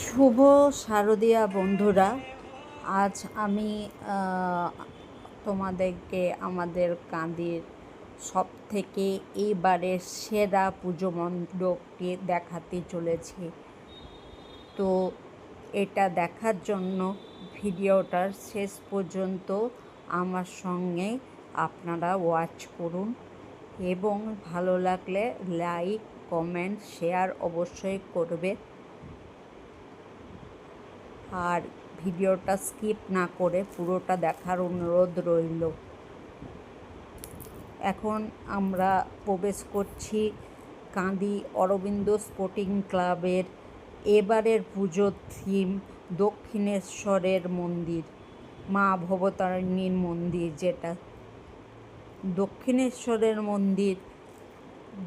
শুভ শারদীয়া বন্ধুরা, আজ আমি তোমাদেরকে আমাদের কাঁদির সব থেকে এইবারের সেরা পুজো মণ্ডপকে দেখাতে চলেছি। তো এটা দেখার জন্য ভিডিওটার শেষ পর্যন্ত আমার সঙ্গে আপনারা ওয়াচ করুন এবং ভালো লাগলে লাইক কমেন্ট শেয়ার অবশ্যই করবে। আর ভিডিওটা স্কিপ না করে পুরোটা দেখার অনুরোধ রইল। এখন আমরা প্রবেশ করছি কাঁদি অরবিন্দ স্পোর্টিং ক্লাবের এবারের পুজোর থিম দক্ষিণেশ্বরের মন্দির, মা ভবতারিণীর মন্দির যেটা। দক্ষিণেশ্বরের মন্দির,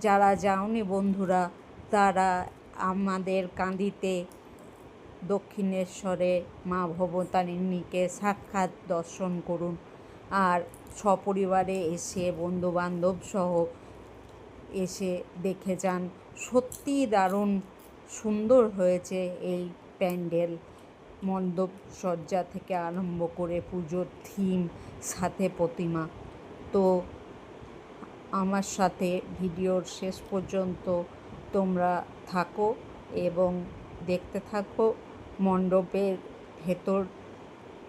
যারা যাওনি বন্ধুরা, তারা আমাদের কান্দিতে দক্ষিণেশ্বরে মা ভবতারিণীকে সাক্ষাৎ দর্শন করুন আর সপরিবারে এসে বন্ধুবান্ধব সহ এসে দেখে যান। সত্যি দারুণ সুন্দর হয়েছে এই প্যান্ডেল। মণ্ডপ সজ্জা থেকে আরম্ভ করে পুজোর থিম, সাথে প্রতিমা। তো আমার সাথে ভিডিওর শেষ পর্যন্ত তোমরা থাকো এবং দেখতে থাকো। মণ্ডপের ভেতর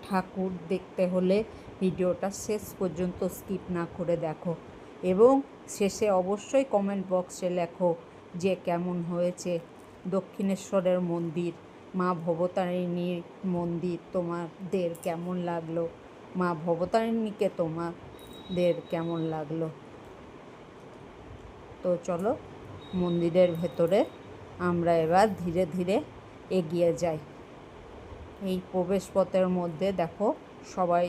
ঠাকুর দেখতে হলে ভিডিওটা শেষ পর্যন্ত স্কিপ না করে দেখো। এবং শেষে অবশ্যই কমেন্ট বক্সে লেখো যে কেমন হয়েছে দক্ষিণেশ্বরের মন্দির, মা ভবতারিণীর মন্দির তোমাদের কেমন লাগল, মা ভবতারিণীকে তোমাদের কেমন লাগল। তো চলো মন্দিরের ভেতরে আমরা এবার ধীরে ধীরে এগিয়ে যাই। এই প্রবেশপথের মধ্যে দেখো সবাই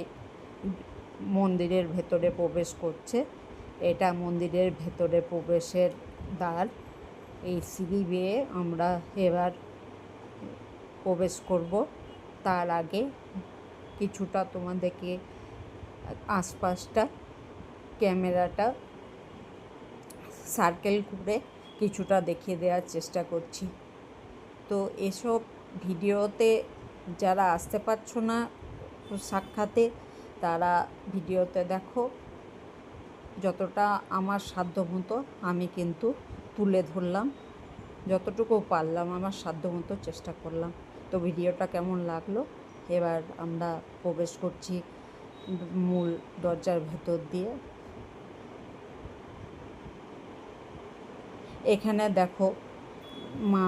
মন্দিরের ভেতরে প্রবেশ করছে। এটা মন্দিরের ভেতরে প্রবেশের দ্বার। এই সিঁড়ি বেয়ে আমরা এবার প্রবেশ করব। তার আগে কিছুটা তোমাদেরকে আশপাশটা, ক্যামেরাটা, সার্কেল করে কিছুটা দেখিয়ে দেওয়ার চেষ্টা করছি। তো এসব ভিডিওতে যারা আসতে পারছ না, সাক্ষাতে তারা ভিডিওতে দেখো। যতটা আমার সাধ্য মতো আমি কিন্তু তুলে ধরলাম। যতটুকু পারলাম আমার সাধ্য মতো চেষ্টা করলাম। তো ভিডিওটা কেমন লাগল? এবার আমরা প্রবেশ করছি মূল দরজার ভেতর দিয়ে। এখানে দেখো মা